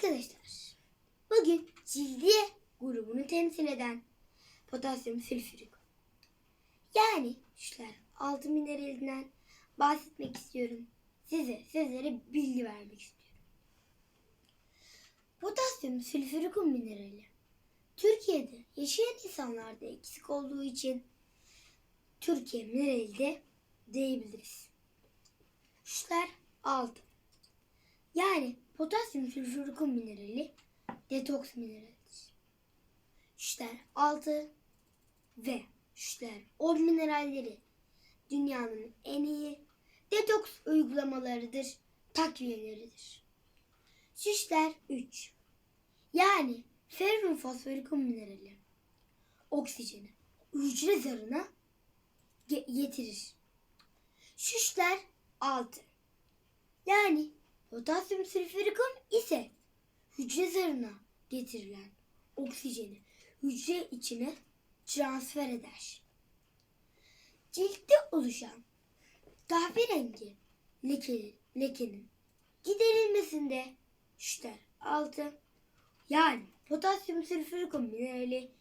Arkadaşlar, bugün cildiye grubunu temsil eden potasyum sülfürik yani şular altı mineralinden bahsetmek istiyorum. Size, sizlere bilgi vermek istiyorum. Potasyum sülfürikum minerali Türkiye'de yaşayan insanlarda eksik olduğu için Türkiye minerali de diyebiliriz. Şular altı. Potasyum sülfürikum minerali detoks mineralidir. Şişler 6 ve şişler 10 mineralleri dünyanın en iyi detoks uygulamalarıdır, takviyeleridir. Şişler 3 yani ferrum fosforikum minerali oksijeni hücre zarına ge- getirir. Şişler 6 yani Potasyum sülfürikum ise hücre zarına getirilen oksijeni hücre içine transfer eder. Ciltte oluşan kahverengi leke, lekenin giderilmesinde şişler altı yani potasyum sülfürikum minerali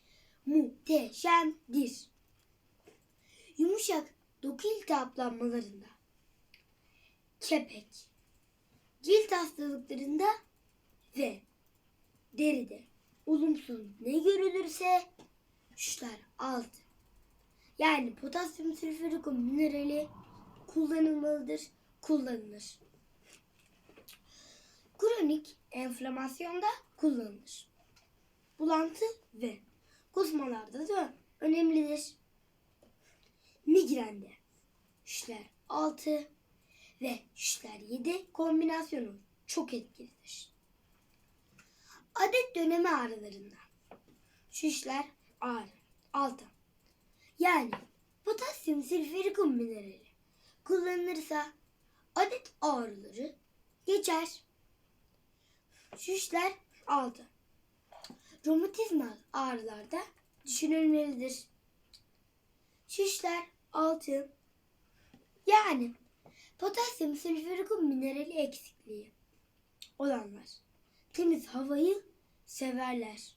muhteşemdir. Yumuşak doku iltihaplanmalarında kepek, cilt hastalıklarında ve deride olumsuz ne görülürse şuşlar altı. Yani potasyum sülfürikum minerali kullanılmalıdır, kullanılır. Kronik enflamasyonda kullanılır. Bulantı ve kusmalarda da önemlidir. Migrende şişler 6 ve şişler 7 kombinasyonu çok etkilidir. Adet dönemi ağrılarında şişler ağrı 6 yani potasyum sülfürikum minerali kullanılırsa adet ağrıları geçer. Şişler 6 romatizmal ağrılarda düşünülmelidir. Şişler 6 yani potasyum sülfürikum minerali eksikliği olanlar temiz havayı severler.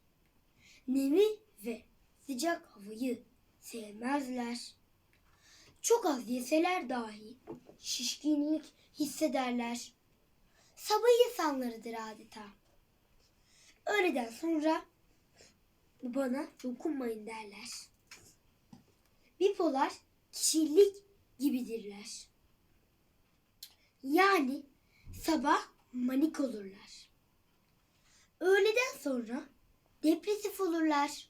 Nemi ve sıcak havayı sevmezler. Çok az yeseler dahi şişkinlik hissederler. Sabah insanlarıdır adeta. Öğleden sonra bana dokunmayın derler. Bipolar kişilik gibidirler. Yani sabah manik olurlar. Öğleden sonra depresif olurlar.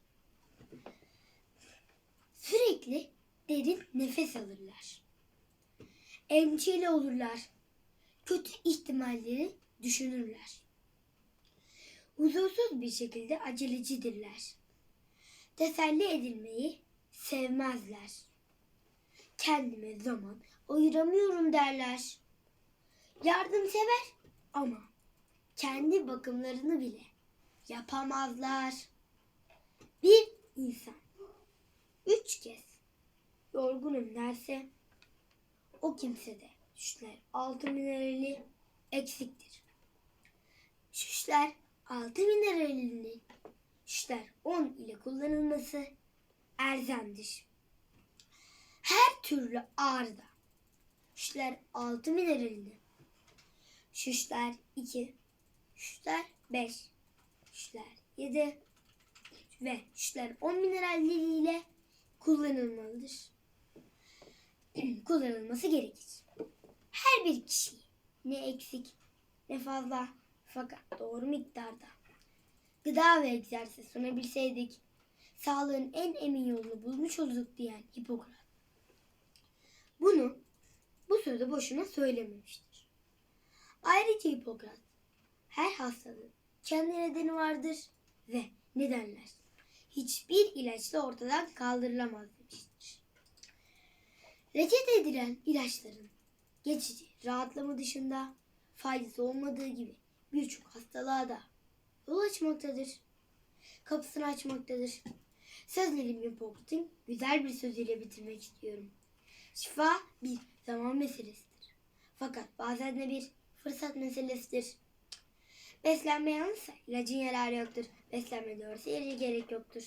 Sürekli derin nefes alırlar. Endişeli olurlar. Kötü ihtimalleri düşünürler. Huzursuz bir şekilde acelecidirler. Teselli edilmeyi sevmezler. Kendime zaman ayıramıyorum derler. Yardımsever ama kendi bakımlarını bile yapamazlar. Bir insan üç kez yorgunum derse o kimsede şişler altı minerali eksiktir. Şişler altı mineralini şişler 10 ile kullanılması erzemdir. Her türlü ağrıda şişler 6 mineralini şişler 2 şişler 5 şişler 7 ve şişler 10 mineralleriyle kullanılmalıdır. Kullanılması gerekir. Her bir kişi ne eksik ne fazla fakat doğru miktarda gıda ve egzersiz sunabilseydik sağlığın en emin yolunu bulmuş olduk diyen Hipokrat. Bunu bu sözü boşuna söylememiştir. Ayrıca Hipokrat her hastalığın kendi nedeni vardır ve nedenler hiçbir ilaçla ortadan kaldırılamaz demiştir. Reçete edilen ilaçların geçici rahatlama dışında faydası olmadığı gibi birçok hastalığa da yol açmaktadır. Kapısını açmaktadır. Sözlerimi Hipokrat'ın güzel bir sözüyle bitirmek istiyorum. Şifa bir zaman meselesidir. Fakat bazen de bir fırsat meselesidir. Beslenme yanlışsa ilacın yararı yoktur. Beslenme doğrusu ilaca gerek yoktur.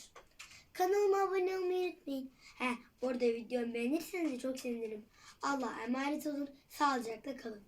Kanalıma abone olmayı unutmayın. He, orada videomu beğenirseniz de çok sevinirim. Allah'a emanet olun. Sağlıcakla kalın.